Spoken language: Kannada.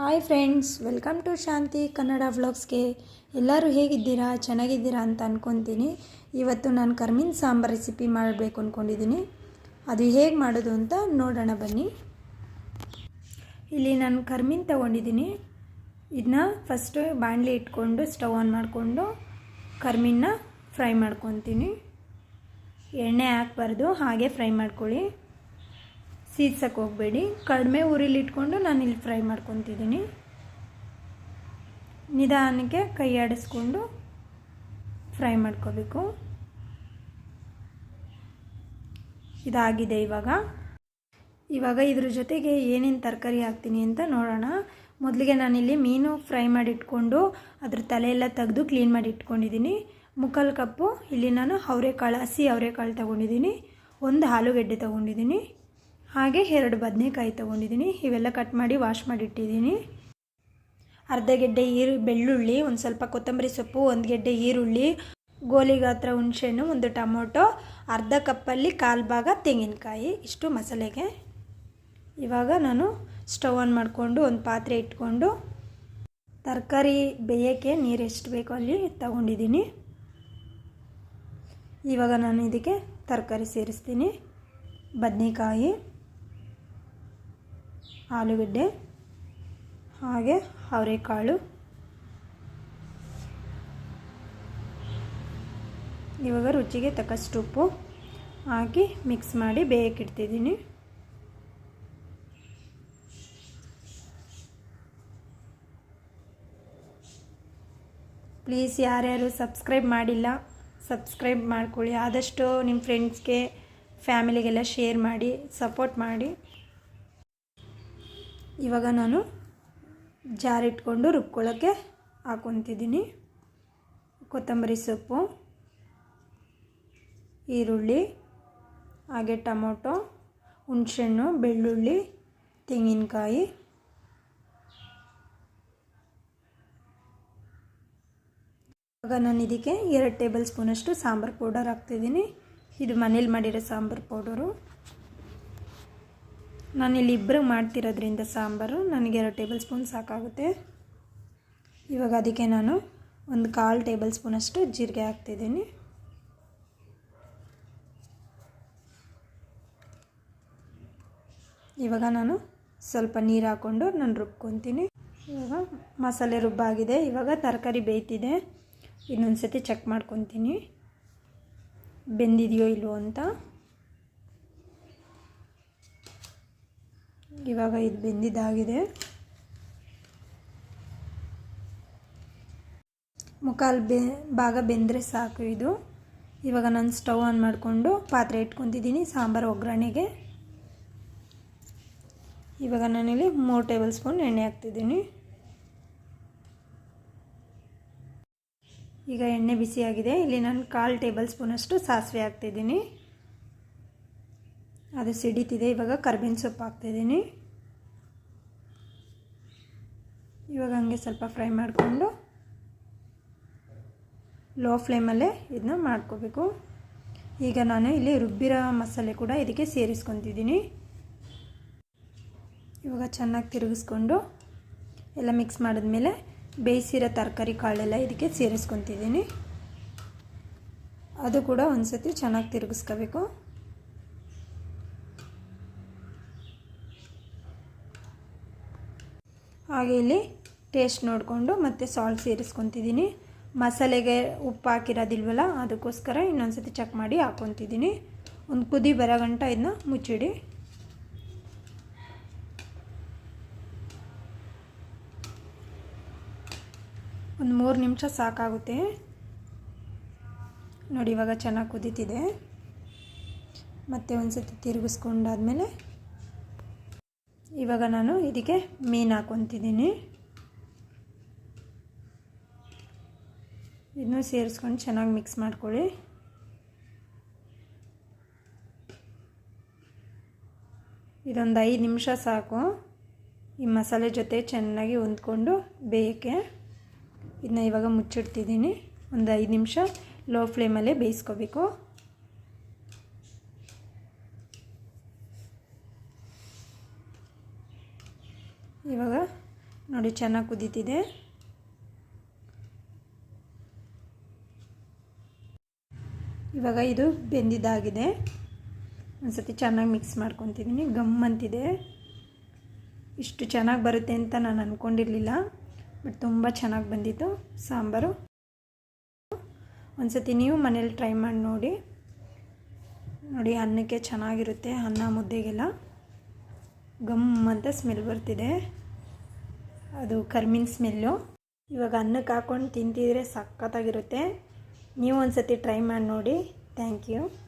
Hi friends welcome to Shanti Kannada ವ್ಲಾಗ್ಸ್ಗೆ ಎಲ್ಲರೂ ಹೇಗಿದ್ದೀರಾ? ಚೆನ್ನಾಗಿದ್ದೀರಾ ಅಂತ ಅಂದ್ಕೊತೀನಿ ಇವತ್ತು ನಾನು ಕರ್ಮಿನ್ ಸಾಂಬಾರು ರೆಸಿಪಿ ಮಾಡಬೇಕು ಅಂದ್ಕೊಂಡಿದ್ದೀನಿ ಅದು ಹೇಗೆ ಮಾಡೋದು ಅಂತ ನೋಡೋಣ ಬನ್ನಿ. ಇಲ್ಲಿ ನಾನು ಕರ್ಮಿನ್ ತೊಗೊಂಡಿದ್ದೀನಿ ಇದನ್ನ ಫಸ್ಟು ಬಾಣಲಿ ಇಟ್ಕೊಂಡು ಸ್ಟವ್ ಆನ್ ಮಾಡಿಕೊಂಡು ಕರ್ಮಿನ ಫ್ರೈ ಮಾಡ್ಕೊತೀನಿ. ಎಣ್ಣೆ ಹಾಕ್ಬಾರ್ದು, ಹಾಗೆ ಫ್ರೈ ಮಾಡ್ಕೊಳ್ಳಿ. ಸೀದ್ಸಕ್ಕೆ ಹೋಗಬೇಡಿ. ಕಡಿಮೆ ಉರಿಲಿ ಇಟ್ಕೊಂಡು ನಾನು ಇಲ್ಲಿ ಫ್ರೈ ಮಾಡ್ಕೊತಿದ್ದೀನಿ ನಿಧಾನಕ್ಕೆ ಕೈ ಆಡಿಸ್ಕೊಂಡು ಫ್ರೈ ಮಾಡ್ಕೋಬೇಕು. ಇದಾಗಿದೆ ಇವಾಗ. ಇವಾಗ ಇದ್ರ ಜೊತೆಗೆ ಏನೇನು ತರಕಾರಿ ಹಾಕ್ತೀನಿ ಅಂತ ನೋಡೋಣ. ಮೊದಲಿಗೆ ನಾನಿಲ್ಲಿ ಮೀನು ಫ್ರೈ ಮಾಡಿ ಇಟ್ಕೊಂಡು ಅದ್ರ ತಲೆಯೆಲ್ಲ ತೆಗೆದು ಕ್ಲೀನ್ ಮಾಡಿ ಇಟ್ಕೊಂಡಿದ್ದೀನಿ ಮುಕ್ಕಾಲು ಕಪ್ಪು ಇಲ್ಲಿ ನಾನು ಅವರೆಕಾಳು, ಹಸಿ ಅವರೆಕಾಳು ತೊಗೊಂಡಿದ್ದೀನಿ ಒಂದು ಆಲೂಗೆಡ್ಡೆ ತೊಗೊಂಡಿದ್ದೀನಿ ಹಾಗೆ ಎರಡು ಬದನೆಕಾಯಿ ತೊಗೊಂಡಿದ್ದೀನಿ. ಇವೆಲ್ಲ ಕಟ್ ಮಾಡಿ ವಾಶ್ ಮಾಡಿ ಇಟ್ಟಿದ್ದೀನಿ ಅರ್ಧ ಗೆಡ್ಡೆ ಈರು, ಬೆಳ್ಳುಳ್ಳಿ, ಒಂದು ಸ್ವಲ್ಪ ಕೊತ್ತಂಬರಿ ಸೊಪ್ಪು, ಒಂದು ಗೆಡ್ಡೆ ಈರುಳ್ಳಿ, ಗೋಲಿ ಗಾತ್ರ ಹುಣಸೆಹಣ್ಣು, ಒಂದು ಟೊಮೊಟೊ, ಅರ್ಧ ಕಪ್ಪಲ್ಲಿ ಕಾಲು ಭಾಗ ತೆಂಗಿನಕಾಯಿ. ಇಷ್ಟು ಮಸಾಲೆಗೆ. ಇವಾಗ ನಾನು ಸ್ಟವ್ ಆನ್ ಮಾಡಿಕೊಂಡು ಒಂದು ಪಾತ್ರೆ ಇಟ್ಕೊಂಡು ತರಕಾರಿ ಬೇಯೋಕ್ಕೆ ನೀರು ಎಷ್ಟು ಬೇಕೋ ಅಲ್ಲಿ ತಗೊಂಡಿದ್ದೀನಿ. ಇವಾಗ ನಾನು ಇದಕ್ಕೆ ತರಕಾರಿ ಸೇರಿಸ್ತೀನಿ. ಬದನೆಕಾಯಿ. ಆಲೂಗಡ್ಡೆ, ಹಾಗೆ ಅವರೆಕಾಳು. ಇವಾಗ ರುಚಿಗೆ ತಕ್ಕಷ್ಟು ಉಪ್ಪು ಹಾಕಿ ಮಿಕ್ಸ್ ಮಾಡಿ ಬೇಯಕ್ಕಿಡ್ತಿದ್ದೀನಿ ಪ್ಲೀಸ್ ಯಾರ್ಯಾರು ಸಬ್ಸ್ಕ್ರೈಬ್ ಮಾಡಿಲ್ಲ ಸಬ್ಸ್ಕ್ರೈಬ್ ಮಾಡ್ಕೊಳ್ಳಿ. ಆದಷ್ಟು ನಿಮ್ಮ ಫ್ರೆಂಡ್ಸ್ಗೆ ಫ್ಯಾಮಿಲಿಗೆಲ್ಲ ಶೇರ್ ಮಾಡಿ ಸಪೋರ್ಟ್ ಮಾಡಿ. ಇವಾಗ ನಾನು ಜಾರಿಟ್ಕೊಂಡು ರುಬ್ಕೊಳ್ಳೋಕ್ಕೆ ಹಾಕೊತಿದ್ದೀನಿ. ಕೊತ್ತಂಬರಿ ಸೊಪ್ಪು, ಈರುಳ್ಳಿ, ಹಾಗೆ ಟೊಮೊಟೊ, ಹುಣಸೆಹಣ್ಣು, ಬೆಳ್ಳುಳ್ಳಿ, ತೆಂಗಿನಕಾಯಿ. ಇವಾಗ ನಾನು ಇದಕ್ಕೆ ಎರಡು ಟೇಬಲ್ ಸ್ಪೂನಷ್ಟು ಸಾಂಬಾರು ಪೌಡರ್ ಹಾಕ್ತಿದ್ದೀನಿ. ಇದು ಮನೇಲಿ ಮಾಡಿರೋ ಸಾಂಬಾರು ಪೌಡರು. ನಾನಿಲ್ಲಿ ಇಬ್ಬರು ಮಾಡ್ತಿರೋದ್ರಿಂದ ಸಾಂಬಾರು, ನನಗೆ ಎರಡು ಟೇಬಲ್ ಸ್ಪೂನ್ ಸಾಕಾಗುತ್ತೆ. ಇವಾಗ ಅದಕ್ಕೆ ನಾನು ಒಂದು ಕಾಲು ಟೇಬಲ್ ಸ್ಪೂನಷ್ಟು ಜೀರಿಗೆ ಹಾಕ್ತಿದ್ದೀನಿ. ಇವಾಗ ನಾನು ಸ್ವಲ್ಪ ನೀರು ಹಾಕ್ಕೊಂಡು ನಾನು ರುಬ್ಕೊತೀನಿ. ಇವಾಗ ಮಸಾಲೆ ರುಬ್ಬಾಗಿದೆ. ಇವಾಗ ತರಕಾರಿ ಬೇಯ್ತಿದೆ. ಇನ್ನೊಂದು ಸತಿ ಚೆಕ್ ಮಾಡ್ಕೊತೀನಿ. ಬೆಂದಿದೆಯೋ ಇಲ್ವೋ ಅಂತ. ಇವಾಗ ಇದು ಬೆಂದಿದ್ದಾಗಿದೆ. ಮುಕ್ಕಾಲು ಬೆ, ಭಾಗ ಬೆಂದರೆ ಸಾಕು ಇದು. ಇವಾಗ ನಾನು ಸ್ಟವ್ ಆನ್ ಮಾಡಿಕೊಂಡು ಪಾತ್ರೆ ಇಟ್ಕೊತಿದ್ದೀನಿ, ಸಾಂಬಾರು ಒಗ್ಗರಣೆಗೆ. ಇವಾಗ ನಾನಿಲ್ಲಿ ಮೂರು ಟೇಬಲ್ ಸ್ಪೂನ್ ಎಣ್ಣೆ ಹಾಕ್ತಿದ್ದೀನಿ. ಈಗ ಎಣ್ಣೆ ಬಿಸಿಯಾಗಿದೆ. ಇಲ್ಲಿ ನಾನು ಕಾಲು ಟೇಬಲ್ ಸ್ಪೂನಷ್ಟು ಸಾಸಿವೆ ಹಾಕ್ತಿದ್ದೀನಿ. ಅದು ಸಿಡಿತಿದೆ. ಇವಾಗ ಕರ್ಬೇವಿನ ಸೊಪ್ಪು ಹಾಕ್ತಿದ್ದೀನಿ. ಇವಾಗ ಹಂಗೆ ಸ್ವಲ್ಪ ಫ್ರೈ ಮಾಡಿಕೊಂಡು ಲೋ ಫ್ಲೇಮಲ್ಲೇ ಇದನ್ನ ಮಾಡ್ಕೋಬೇಕು. ಈಗ ನಾನು ಇಲ್ಲಿ ರುಬ್ಬಿರೋ ಮಸಾಲೆ ಕೂಡ ಇದಕ್ಕೆ ಸೇರಿಸ್ಕೊತಿದ್ದೀನಿ. ಇವಾಗ ಚೆನ್ನಾಗಿ ತಿರುಗಿಸ್ಕೊಂಡು ಎಲ್ಲ ಮಿಕ್ಸ್ ಮಾಡಿದ್ಮೇಲೆ ಬೇಯಿಸಿರೋ ತರಕಾರಿ ಕಾಳೆಲ್ಲ ಇದಕ್ಕೆ ಸೇರಿಸ್ಕೊತಿದ್ದೀನಿ. ಅದು ಕೂಡ ಒಂದು ಸತಿ ಚೆನ್ನಾಗಿ ತಿರುಗಿಸ್ಕೋಬೇಕು. ಹಾಗೆ ಇಲ್ಲಿ ಟೇಸ್ಟ್ ನೋಡಿಕೊಂಡು ಮತ್ತೆ ಸಾಲ್ಟ್ ಸೇರಿಸ್ಕೊತಿದ್ದೀನಿ. ಮಸಾಲೆಗೆ ಉಪ್ಪು ಹಾಕಿರೋದಿಲ್ವಲ್ಲ, ಅದಕ್ಕೋಸ್ಕರ ಇನ್ನೊಂದು ಸತಿ ಚೆಕ್ ಮಾಡಿ ಹಾಕ್ಕೊತಿದ್ದೀನಿ. ಒಂದು ಕುದಿ ಬರೋ ಗಂಟ ಇದನ್ನ ಮುಚ್ಚಿಡಿ. ಒಂದು ಮೂರು ನಿಮಿಷ ಸಾಕಾಗುತ್ತೆ. ನೋಡಿ, ಇವಾಗ ಚೆನ್ನಾಗಿ ಕುದೀತಿದೆ. ಮತ್ತೆ ಒಂದು ಸತಿ ತಿರುಗಿಸ್ಕೊಂಡಾದ್ಮೇಲೆ ಇವಾಗ ನಾನು ಇದಕ್ಕೆ ಮೀನು ಹಾಕ್ಕೊತಿದ್ದೀನಿ ಇದನ್ನು ಸೇರಿಸ್ಕೊಂಡು ಚೆನ್ನಾಗಿ ಮಿಕ್ಸ್ ಮಾಡ್ಕೊಳ್ಳಿ. ಇದೊಂದು ಐದು ನಿಮಿಷ ಸಾಕು. ಈ ಮಸಾಲೆ ಜೊತೆ ಚೆನ್ನಾಗಿ ಹೊಂದ್ಕೊಂಡು ಬೇಯಕ್ಕೆ. ಇದನ್ನ ಇವಾಗ ಮುಚ್ಚಿಡ್ತಿದ್ದೀನಿ. ಒಂದು ಐದು ನಿಮಿಷ ಲೋ ಫ್ಲೇಮಲ್ಲೇ ಬೇಯಿಸ್ಕೋಬೇಕು. ಇವಾಗ ನೋಡಿ ಚೆನ್ನಾಗಿ ಕುದೀತಿದೆ. ಇವಾಗ ಇದು ಬೆಂದಿದ್ದಾಗಿದೆ. ಒಂದ್ಸತಿ ಚೆನ್ನಾಗಿ ಮಿಕ್ಸ್ ಮಾಡ್ಕೊತಿದ್ದೀನಿ ಗಮ್ ಅಂತಿದೆ. ಇಷ್ಟು ಚೆನ್ನಾಗಿ ಬರುತ್ತೆ ಅಂತ ನಾನು ಅಂದ್ಕೊಂಡಿರಲಿಲ್ಲ ಬಟ್ ತುಂಬ ಚೆನ್ನಾಗಿ ಬಂದಿತ್ತು. ಸಾಂಬಾರು. ಒಂದ್ಸತಿ ನೀವು ಮನೇಲಿ ಟ್ರೈ ಮಾಡಿ ನೋಡಿ. ನೋಡಿ ಅನ್ನಕ್ಕೆ ಚೆನ್ನಾಗಿರುತ್ತೆ ಅನ್ನ ಮುದ್ದೆಗೆಲ್ಲ. ಗಮ್ ಅಂತ ಸ್ಮೆಲ್ ಬರ್ತಿದೆ. ಅದು ಕರ್ಮಿನ ಸ್ಮೆಲ್ಲು ಇವಾಗ ಅನ್ನಕ್ಕೆ ಹಾಕ್ಕೊಂಡು ತಿಂತಿದ್ರೆ ಸಖತ್ತಾಗಿರುತ್ತೆ. ನೀವು ಒಂದು ಸತಿ ಟ್ರೈ ಮಾಡಿ ನೋಡಿ. Thank you